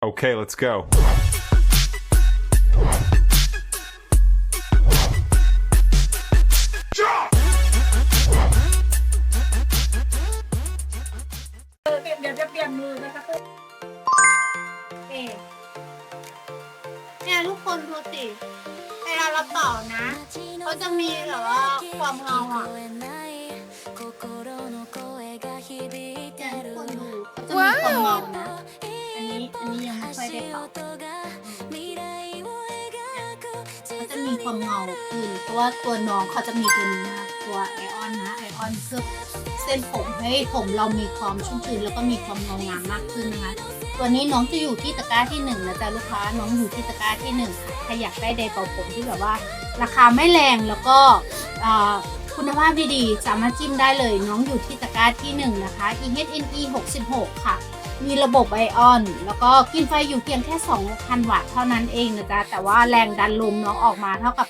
Okay, let's go. เออเดี๋ยวเดี๋ยวจะเปลี่ยนมือนะคะเพื่อเอ๊ะเนี่ยทุกคนดูสิเวลาเราเป่านะ เขาจะมีแบบว่าความเฮาอะ จะมีความเงาคือเพราะว่าตัวน้องเขาจะมีตัวนี้นะตัวไอออนนะไอออนเพื่อเส้นผมให้ผมเรามีความชุ่มชื้นแล้วก็มีความเงางามมากขึ้นนะคะตัวนี้น้องจะอยู่ที่ตะกร้าที่หนึ่งนะจ๊ะลูกค้าน้องอยู่ที่ตะกร้าที่หนึ่งค่ะถ้าอยากได้ไดร์เป่าผมที่แบบว่า ราคาไม่แรงแล้วก็คุณภาพดีๆสามารถจิ้มได้เลยน้องอยู่ที่ตะกร้าที่หนึ่งนะคะ EHNE 66 ค่ะ มีระบบไอออน แล้วก็กินไฟอยู่เพียงแค่ 2,000 วัตต์เท่านั้นเองนะจ๊ะ แต่ว่าแรงดันลมน้องออกมาเท่ากับ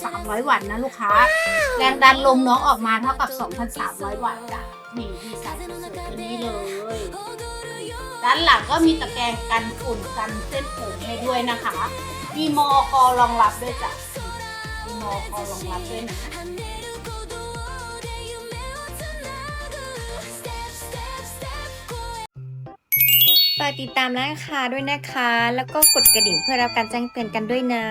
2,300 วัตต์นะลูกค้า แรงดันลมน้องออกมาเท่ากับ 2,300 วัตต์จ้ะนี่ดีไซน์สวยๆตัวนี้เลย ด้านหลังก็มีตะแกรงกันฝุ่นกันเส้นผมให้ด้วยนะคะ มีมอกอรองรับด้วยจ้ะมีมอกอรองรับด้วยนะ ฝากติดตามร้านค้าด้วยนะคะ แล้วก็กดกระดิ่งเพื่อรับการแจ้งเตือนกันด้วยนะ